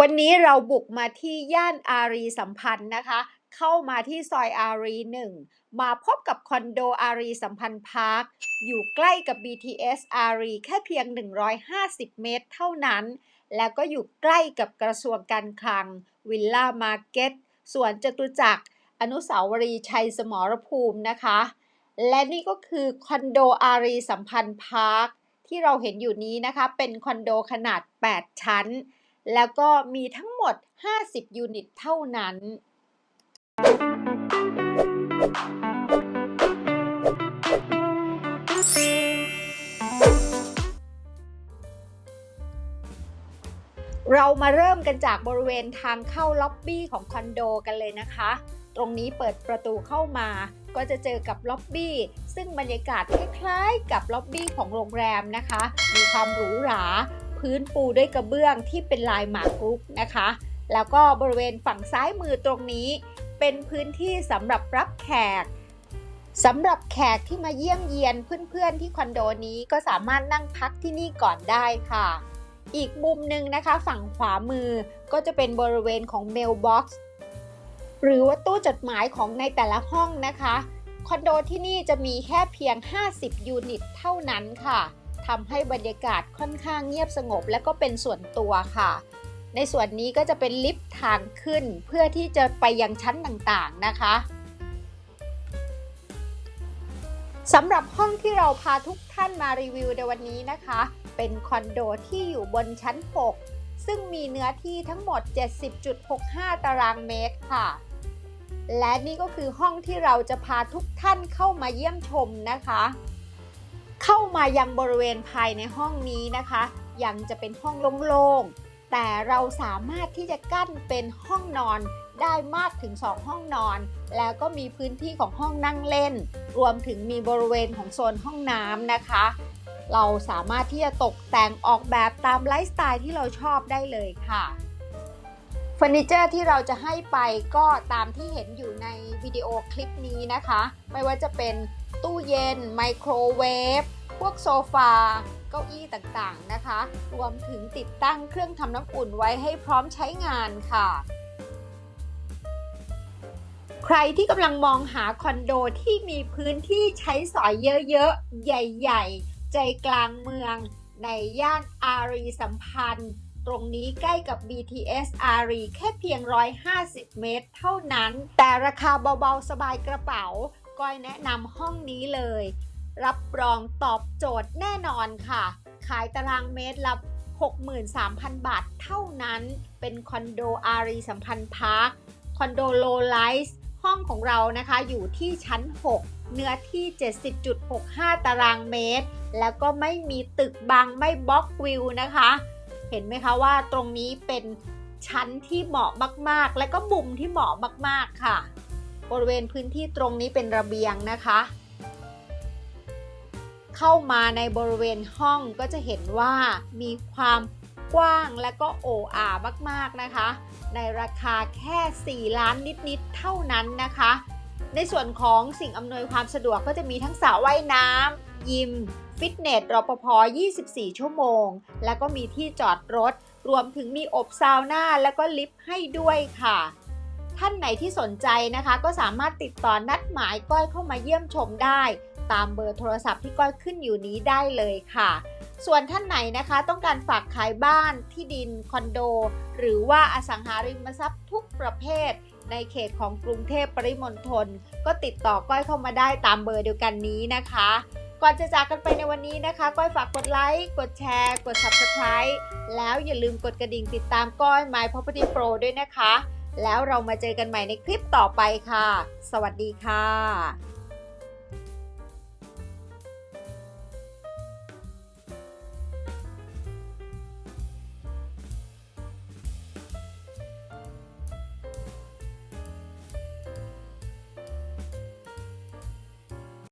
วันนี้เราบุกมาที่ย่านอารีสัมพันธ์นะคะ เข้ามาที่ซอยอารีหนึ่งมาพบกับคอนโดอารีสัมพันธ์พาร์คอยู่ใกล้กับ BTS อารีแค่เพียง 150 เมตรเท่านั้น แล้วก็อยู่ใกล้กับกระทรวงการคลัง วิลล่ามาร์เก็ตสวนจตุจักร อนุสาวรีย์ชัยสมรภูมินะคะ และนี่ก็คือคอนโดอารีสัมพันธ์พาร์คที่เราเห็นอยู่นี้นะคะ เป็นคอนโดขนาด 8 ชั้น แล้วก็มีทั้งหมด 50 ยูนิตเท่านั้นเรามาเริ่มกันจากบริเวณทางเข้าล็อบบี้ของคอนโดกันเลยนะคะ ตรงนี้เปิดประตูเข้ามา ก็จะเจอกับล็อบบี้ ซึ่งบรรยากาศคล้ายๆ กับล็อบบี้ของโรงแรมนะคะ มีความหรูหรา พื้นปูด้วยกระเบื้องที่เป็นลายหมากรุกนะคะ แล้วก็บริเวณฝั่งซ้ายมือตรงนี้ เป็นพื้นที่สำหรับรับแขกสำหรับแขกที่มาเยี่ยมเยียนเพื่อนๆที่คอนโดนี้ก็สามารถนั่งพักที่นี่ก่อนได้ค่ะ อีกมุมหนึ่งนะคะ ฝั่งขวามือก็จะเป็นบริเวณของเมลบ็อกซ์หรือว่าตู้จดหมายของในแต่ละห้องนะคะ คอนโดที่นี่จะมีแค่เพียง 50 ยูนิตเท่านั้นค่ะ ทำให้บรรยากาศค่อนข้างเงียบสงบ และก็เป็นส่วนตัวค่ะ ในส่วนนี้ก็จะเป็นลิฟต์ทางขึ้นเพื่อที่จะไปยังชั้นต่างๆนะคะสำหรับห้องที่เราพาทุกท่านมารีวิวในวันนี้นะคะ เป็นคอนโดที่อยู่บนชั้น 6 ซึ่งมีเนื้อที่ทั้งหมด 70.65 ตารางเมตรค่ะ และนี่ก็คือห้องที่เราจะพาทุกท่านเข้ามาเยี่ยมชมนะคะ เข้ามายังบริเวณภายในห้องนี้นะคะ ยังจะเป็นห้องโล่งๆ แต่เราสามารถที่จะกั้นเป็นห้องนอนได้มากถึง 2 ห้องนอน แล้วก็มีพื้นที่ของห้องนั่งเล่น รวมถึงมีบริเวณของโซนห้องน้ำนะคะ เราสามารถที่จะตกแต่งออกแบบตามไลฟ์สไตล์ที่เราชอบได้เลยค่ะ เฟอร์นิเจอร์ที่เราจะให้ไปก็ตามที่เห็นอยู่ในวิดีโอคลิปนี้นะคะ ไม่ว่าจะเป็นตู้เย็น ไมโครเวฟ พวกโซฟา เก้าอี้ต่างๆนะคะ รวมถึงติดตั้งเครื่องทำน้ำอุ่นไว้ให้พร้อมใช้งานค่ะ ใครที่กำลังมองหาคอนโดที่มีพื้นที่ใช้สอยเยอะๆ ใหญ่ ๆ ใจกลางเมือง ในย่านอารีสัมพันธ์ ตรงนี้ใกล้กับ BTS อารีแค่เพียง 150 เมตร เท่านั้น แต่ราคาเบาๆ สบายกระเป๋า ก้อยแนะนำห้องนี้เลย รับรองตอบโจทย์แน่นอนค่ะ ขายตารางเมตรละ63,000 บาทเท่านั้น เป็นคอนโดอารีสัมพันธ์พาร์ค คอนโดโลไลท์ห้องของเรานะคะอยู่ที่ชั้น 6 เนื้อที่ 70.65 ตารางเมตร แล้วก็ไม่มีตึกบังไม่บล็อกวิวนะคะ เห็นไหมคะว่าตรงนี้เป็นชั้นที่เหมาะมากๆ และก็มุมที่เหมาะมากๆค่ะ บริเวณพื้นที่ตรงนี้เป็นระเบียงนะคะ เข้ามาในบริเวณห้องก็จะเห็นว่ามีความกว้างและก็โออามากๆนะคะ ในราคาแค่ 4 ล้านนิดๆเท่านั้นนะคะ ในส่วนของสิ่งอำนวยความสะดวกก็จะมีทั้งสระว่ายน้ำยิม ฟิตเนส รปภ 24 ชั่วโมง แล้วก็มีที่จอดรถ รวมถึงมีอบซาวน่า แล้วก็ลิฟต์ให้ด้วยค่ะ ท่านไหนที่สนใจนะคะ ก็สามารถติดต่อนัดหมายก้อยเข้ามาเยี่ยมชมได้ ตามเบอร์โทรศัพท์ที่ก้อยขึ้นอยู่นี้ได้เลยค่ะส่วนท่านไหนนะคะต้องการฝากขายบ้านที่ดิน คอนโด หรือว่าอสังหาริมทรัพย์ทุกประเภท ในเขตของกรุงเทพปริมณฑลก็ติดต่อก้อยเข้ามาได้ตามเบอร์เดียวกันนี้นะคะ ก่อนจะจากกันไปในวันนี้นะคะ ก้อยฝากกดไลค์ กดแชร์ กด Subscribe แล้วอย่าลืมกดกระดิ่งติดตามก้อย My Property Pro ด้วยนะคะ แล้วเรามาเจอกันใหม่ในคลิปต่อไปค่ะ สวัสดีค่ะ